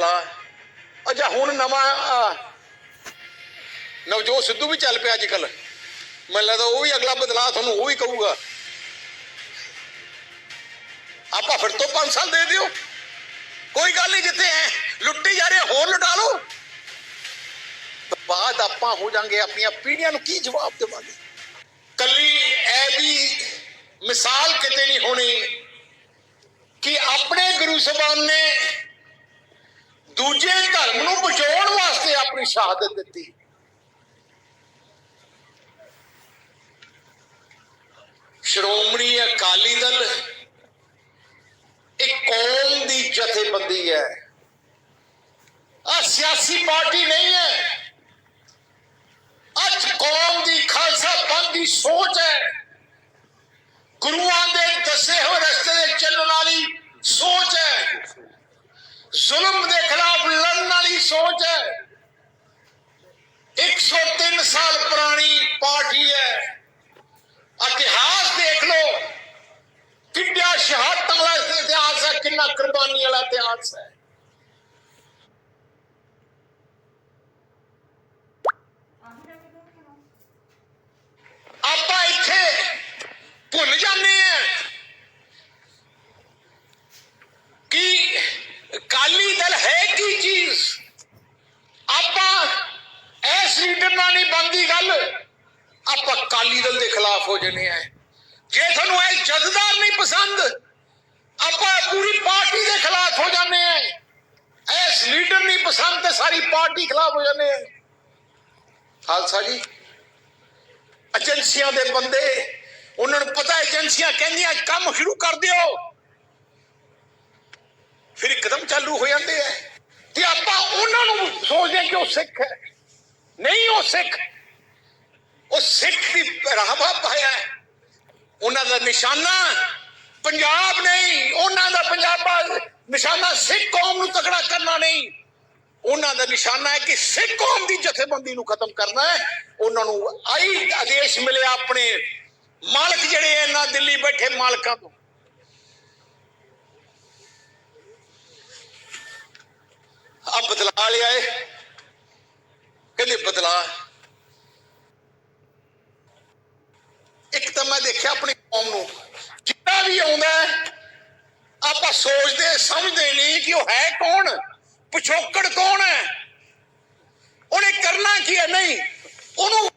ਬਦਲਾ ਅਜਾ ਹੁਣ ਨਵਾਂ ਨਵਜੋਤ ਸਿੱਧੂ ਵੀ ਚੱਲ ਪਿਆ ਅੱਜ ਕੱਲ ਮੈਨੂੰ ਲੱਗਦਾ ਉਹ ਵੀ ਅਗਲਾ ਬਦਲਾ ਤੁਹਾਨੂੰ ਉਹ ਵੀ ਕਹੂਗਾ। ਆਪਾਂ ਫਿਰ ਤੋਂ 5 ਸਾਲ ਦੇ ਦਿਓ। ਕੋਈ ਗੱਲ ਨਹੀਂ, ਜਿੱਥੇ ਐ ਲੁੱਟੀ ਜਾ ਰਹੇ ਹੋਰ ਲੁਟਾ ਲਓ। ਬਾਅਦ ਆਪਾਂ ਹੋ ਜਾਾਂਗੇ ਆਪਣੀਆਂ ਪੀੜ੍ਹੀਆਂ ਨੂੰ ਕੀ ਜਵਾਬ ਦੇਵਾਂਗੇ? ਕੱਲੀ ਇਹ ਵੀ ਮਿਸਾਲ ਕਿਤੇ ਨਹੀਂ ਹੋਣੀ ਕਿ ਆਪਣੇ ਗੁਰੂ ਸਾਹਿਬਾਨ ਨੇ ਦੂਜੇ ਧਰਮ ਨੂੰ ਬਚਾਉਣ ਵਾਸਤੇ ਆਪਣੀ ਸ਼ਹਾਦਤ ਦਿੱਤੀ। ਸ਼੍ਰੋਮਣੀ ਅਕਾਲੀ ਦਲ ਇੱਕ ਕੌਮ ਦੀ ਜਥੇਬੰਦੀ ਹੈ। ਆ ਸਿਆਸੀ ਪਾਰਟੀ ਨਹੀਂ ਹੈ। ਅੱਜ ਕੌਮ ਦੀ ਖਾਲਸਾ ਪੰਥ ਦੀ ਸੋਚ ਹੈ। ਗੁਰੂਆਂ ਦੇ ਦੱਸੇ ਹੋਏ ਰਸਤੇ ਤੇ ਚੱਲਣ ਵਾਲੀ ਸੋਚ ਹੈ। ਜ਼ੁਲਮ ਦੇ ਖਿਲਾਫ ਸੋਚ ਹੈ। 103 ਸਾਲ ਪੁਰਾਣੀ ਪਾਰਟੀ ਹੈ। ਇਤਿਹਾਸ ਦੇਖ ਲਓ। ਕਿੰਨਾ ਸ਼ਹਾਦਤਾਂ ਵਾਲਾ ਇਤਿਹਾਸ ਹੈ, ਕਿੰਨਾ ਕੁਰਬਾਨੀ ਵਾਲਾ ਇਤਿਹਾਸ ਹੈ। ਆਪਾਂ ਇੱਥੇ ਭੁੱਲ ਜਾਂਦੇ ਆ ਕਿ ਅਕਾਲੀ ਦਲ ਹੈ ਕੀ ਚੀਜ਼ ਆਪਾਂ ਐਸ ਲੀਡਰ ਨਾਲ ਨਹੀਂ ਬੰਦੀ ਗੱਲ ਆਪਾਂ ਅਕਾਲੀ ਦਲ ਦੇ ਖਿਲਾਫ ਹੋ ਜਨੇ ਆ ਜੇ ਤੁਹਾਨੂੰ ਇਹ ਜਥੇਦਾਰ ਨਹੀਂ ਪਸੰਦ, ਆਪਾਂ ਪੂਰੀ ਪਾਰਟੀ ਦੇ ਖਿਲਾਫ ਹੋ ਜਾਂਦੇ ਆ ਐਸ ਲੀਡਰ ਨਹੀਂ ਪਸੰਦ ਤੇ ਸਾਰੀ ਪਾਰਟੀ ਖਿਲਾਫ ਹੋ ਜਾਂਦੇ ਆ ਖਾਲਸਾ ਜੀ, ਏਜੰਸੀਆਂ ਦੇ ਬੰਦੇ, ਉਹਨਾਂ ਨੂੰ ਪਤਾ ਏਜੰਸੀਆਂ ਕਹਿੰਦੀਆਂ, ਕੰਮ ਸ਼ੁਰੂ ਕਰ ਦਿਓ। ਫਿਰ ਇੱਕਦਮ ਚਾਲੂ ਹੋ ਜਾਂਦੇ ਐ ਤੇ ਆਪਾਂ ਉਹਨਾਂ ਨੂੰ ਸੋਚਦੇ ਹਾਂ ਕਿ ਉਹ ਸਿੱਖ ਹੈ। ਨਹੀਂ ਉਹ ਸਿੱਖ। ਉਹ ਸਿੱਖ ਦੀ ਰਾਹਬਾ ਪਾਇਆ ਹੈ ਉਹਨਾਂ ਦਾ ਨਿਸ਼ਾਨਾ ਪੰਜਾਬ ਨਹੀਂ ਉਹਨਾਂ ਦਾ ਪੰਜਾਬਾ ਨਿਸ਼ਾਨਾ ਸਿੱਖ ਕੌਮ ਨੂੰ ਤਕੜਾ ਕਰਨਾ ਨਹੀਂ ਉਹਨਾਂ ਦਾ ਨਿਸ਼ਾਨਾ ਹੈ ਕਿ ਸਿੱਖ ਕੌਮ ਦੀ ਜਥੇਬੰਦੀ ਨੂੰ ਖਤਮ ਕਰਨਾ ਹੈ ਉਹਨਾਂ ਨੂੰ ਆਈ ਆਦੇਸ਼ ਮਿਲਿਆ ਆਪਣੇ ਮਾਲਕ ਜਿਹੜੇ ਐ ਨਾ ਦਿੱਲੀ ਬੈਠੇ ਮਾਲਕਾਂ ਤੋਂ ਆ ਬਦਲਾ ਲਿਆ ਏ ਕਹਿੰਦੇ ਬਦਲਾ ਇੱਕ ਤਾਂ ਮੈਂ ਦੇਖਿਆ ਆਪਣੀ ਕੌਮ ਨੂੰ। ਜਿੱਦਾਂ ਵੀ ਆਉਂਦਾ ਹੈ, ਆਪਾਂ ਸੋਚਦੇ ਸਮਝਦੇ ਨਹੀਂ ਕਿ ਉਹ ਹੈ ਕੌਣ? ਪਿਛੋਕੜ ਕੌਣ ਹੈ? ਉਹਨੇ ਕਰਨਾ ਕੀ ਹੈ? ਨਹੀਂ। ਉਹਨੂੰ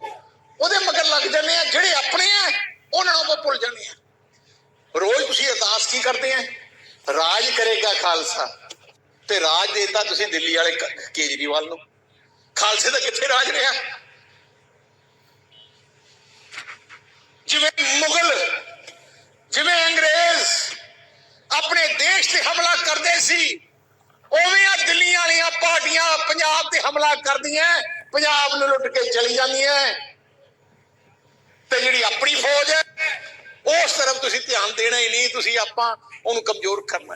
ਉਹਦੇ ਮਗਰ ਲੱਗ ਜਾਂਦੇ ਆ ਜਿਹੜੇ ਆਪਣੇ ਆ ਉਹਨਾਂ ਨੂੰ ਆਪਾਂ ਭੁੱਲ ਜਾਂਦੇ ਆ। ਰੋਜ਼ ਤੁਸੀਂ ਅਰਦਾਸ ਕੀ ਕਰਦੇ ਆ? ਰਾਜ ਕਰੇਗਾ ਖਾਲਸਾ। ਤੇ ਰਾਜ ਦੇਤਾ ਤੁਸੀਂ ਦਿੱਲੀ ਵਾਲੇ ਕੇਜਰੀਵਾਲ ਨੂੰ। ਖਾਲਸੇ ਦਾ ਕਿੱਥੇ ਰਾਜ ਰਿਹਾ ਜਿਵੇਂ ਮੁਗਲ ਜਿਵੇਂ ਅੰਗਰੇਜ਼ ਆਪਣੇ ਦੇਸ਼ ਤੇ ਹਮਲਾ ਕਰਦੇ ਸੀ ਉਵੇਂ ਆ ਦਿੱਲੀ ਵਾਲੀਆਂ ਪਾਰਟੀਆਂ ਪੰਜਾਬ ਤੇ ਹਮਲਾ ਕਰਦੀਆਂ, ਪੰਜਾਬ ਨੂੰ ਲੁੱਟ ਕੇ ਚਲੀ ਜਾਂਦੀਆਂ। ਤੇ ਜਿਹੜੀ ਆਪਣੀ ਫੌਜ ਹੈ, ਉਸ ਤਰਫ ਤੁਸੀਂ ਧਿਆਨ ਦੇਣਾ ਹੀ ਨਹੀਂ, ਤੁਸੀਂ ਆਪਾਂ ਉਹਨੂੰ ਕਮਜ਼ੋਰ ਕਰਨਾ।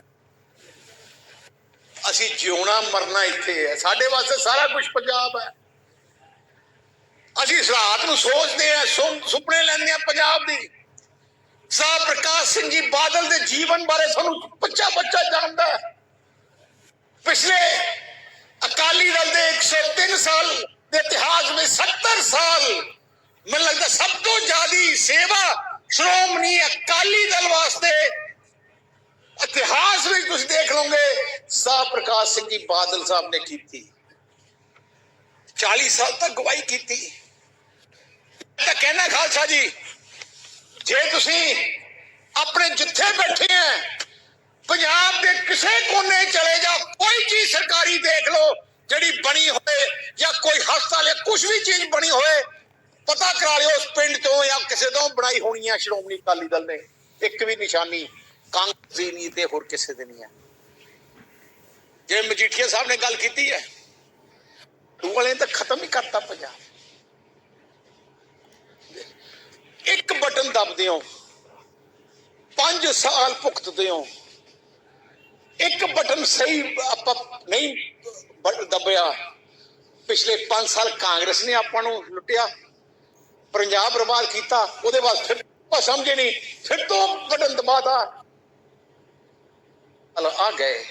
ਅਸੀਂ ਜਿਉਣਾ, ਮਰਨਾ ਇੱਥੇ ਹੈ। ਸਾਡੇ ਵਾਸਤੇ ਸਾਰਾ ਕੁਝ ਪੰਜਾਬ ਹੈ। ਅਸੀਂ ਇਸ ਰਾਤ ਨੂੰ ਸੋਚਦੇ ਆ ਸੁਪਨੇ ਲੈਂਦੇ ਆ ਪੰਜਾਬ ਦੀ। ਸਾਹ ਪ੍ਰਕਾਸ਼ ਸਿੰਘ ਜੀ ਬਾਦਲ ਦੇ ਜੀਵਨ ਬਾਰੇ ਸਾਨੂੰ ਬੱਚਾ ਬੱਚਾ ਜਾਣਦਾ ਪਿਛਲੇ ਅਕਾਲੀ ਦਲ ਦੇ 103 ਸਾਲ ਦੇ ਇਤਿਹਾਸ ਵਿੱਚ 70 ਸਾਲ ਮੈਨੂੰ ਲੱਗਦਾ ਸਭ ਤੋਂ ਜ਼ਿਆਦੀ ਸੇਵਾ ਸ਼੍ਰੋਮਣੀ ਅਕਾਲੀ ਦਲ ਵਾਸਤੇ ਇਤਿਹਾਸ ਵਿੱਚ ਤੁਸੀਂ ਦੇਖ ਲਓਗੇ, ਸਾਹ ਪ੍ਰਕਾਸ਼ ਸਿੰਘ ਜੀ ਬਾਦਲ ਸਾਹਿਬ ਨੇ ਕੀਤੀ। 40 ਸਾਲ ਤੱਕ ਗਵਾਹੀ ਕੀਤੀ। ਤਾਂ ਕਹਿਣਾ ਖਾਲਸਾ ਜੀ, ਜੇ ਤੁਸੀਂ ਆਪਣੇ ਜਿੱਥੇ ਬੈਠੇ ਆ, ਪੰਜਾਬ ਦੇ ਕਿਸੇ ਕੋਨੇ ਚਲੇ ਜਾ ਕੋਈ ਚੀਜ਼ ਸਰਕਾਰੀ ਦੇਖ ਲਓ, ਜਿਹੜੀ ਬਣੀ ਹੋਵੇ ਜਾਂ ਕੋਈ ਹਸਪਤਾਲ ਜਾਂ ਕੁਝ ਵੀ ਚੀਜ਼ ਬਣੀ ਹੋਏ ਪਤਾ ਕਰਾ ਲਿਓ ਉਸ ਪਿੰਡ ਤੋਂ ਜਾਂ ਕਿਸੇ ਤੋਂ ਬਣਾਈ ਹੋਣੀ ਹੈ ਸ਼੍ਰੋਮਣੀ ਅਕਾਲੀ ਦਲ ਨੇ। ਇੱਕ ਵੀ ਨਿਸ਼ਾਨੀ ਕਾਂਗਰਸ ਦੀ ਨਹੀਂ ਤੇ ਹੋਰ ਕਿਸੇ ਦੀ ਨਹੀਂ ਹੈ ਜਿਵੇਂ ਮਜੀਠੀਆ ਸਾਹਿਬ ਨੇ ਗੱਲ ਕੀਤੀ ਹੈ ਵਾਲੇ ਤਾਂ ਖਤਮ ਹੀ ਕਰਤਾ ਪੰਜਾਬ। ਇੱਕ ਬਟਨ ਦਬਦੇ ਹੋ 5 ਸਾਲ ਭੁਗਤਦੇ ਹੋ, ਇੱਕ ਬਟਨ ਸਹੀ ਆਪਾਂ ਨਹੀਂ ਬ- ਦਬਿਆ। ਪਿਛਲੇ 5 ਸਾਲ ਕਾਂਗਰਸ ਨੇ ਆਪਾਂ ਨੂੰ ਲੁੱਟਿਆ, ਪੰਜਾਬ ਬਰਬਾਦ ਕੀਤਾ, ਉਹਦੇ ਬਾਅਦ ਫਿਰ ਆਪਾਂ ਸਮਝੇ ਨਹੀਂ, ਫਿਰ ਤੋਂ ਬਟਨ ਦਬਾਤਾ ਹਲੋ, ਆ ਗਏ।